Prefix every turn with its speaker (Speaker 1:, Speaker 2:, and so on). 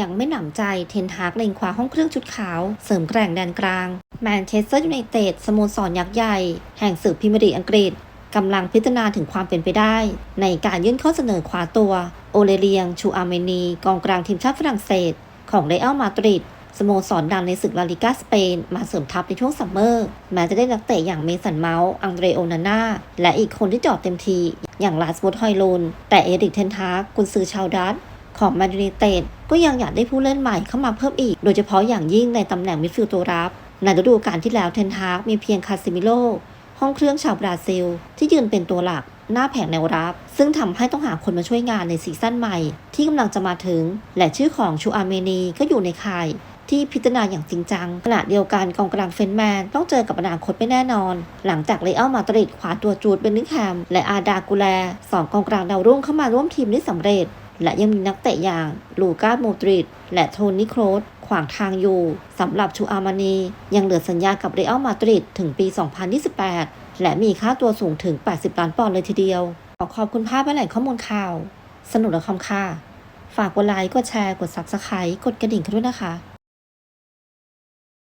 Speaker 1: ยังไม่หนำใจเทนฮากเล็งคว้าห้องเครื่องชุดขาว เสริมแกร่งแดนกลาง แมนเชสเตอร์ยูไนเต็ดสโมสรยักษ์ใหญ่ แห่งศึกพรีเมียร์ลีกอังกฤษกำลังพิจารณาถึงความเป็นไปได้ ในการยื่นข้อเสนอคว้าตัว โอเลเลียง ชูอาร์เมนี กองกลางทีมชาติฝรั่งเศส ของเรอัลมาดริดสโมสรดังในศึกลาลิกาสเปน มาเสริมทัพในช่วงซัมเมอร์ แม้จะได้นักเตะอย่างเมสันเมาส์ อังเดรโอนาน่า และอีกคนที่จอดเต็มที อย่างลาสมุดฮอยลุนแต่เอริกเทนทากกุนซือชาวดัตของแมนยูไนเต็ด ก็ยังอยากได้ผู้เล่นใหม่เข้ามาเพิ่มอีก โดยเฉพาะอย่างยิ่งในตำแหน่งมิดฟิลด์ตัวรับ ในฤดูกาลที่แล้วเทนฮากมีเพียงคาซิมิโลห้องเครื่องชาวบราซิล ที่ยืนเป็นตัวหลักหน้าแผงแนวรับ ซึ่งทำให้ต้องหาคนมาช่วยงานในซีซั่นใหม่ ที่กำลังจะมาถึง และชื่อของชูอาเมนีก็อยู่ในข่ายที่พิจารณาอย่างจริงจัง ขณะเดียวกันกองกลางเฟนแมน ต้องเจอกับอนาคตไม่แน่นอน หลังจากเลอัลมาดริดคว้าตัวจูดเบนนิงแฮม และอาดากูแลสองกองกลางดาวรุ่งเข้ามาร่วมทีมได้สำเร็จ และยังมีนักเตะอย่างลูก้าโมดริดและโทนี่โครสขวางทางอยู่สำหรับชูอาร์มานี ยังเหลือสัญญากับเรอัลมาดริดถึงปี 2028 และมีค่าตัวสูงถึง 80 ล้านปอนด์เลยทีเดียว ขอขอบคุณภาพและแหล่งข้อมูลข่าว สนุกและคำค่า ฝากกดไลค์ กดแชร์ กด Subscribe กดกระดิ่งกันด้วยนะคะ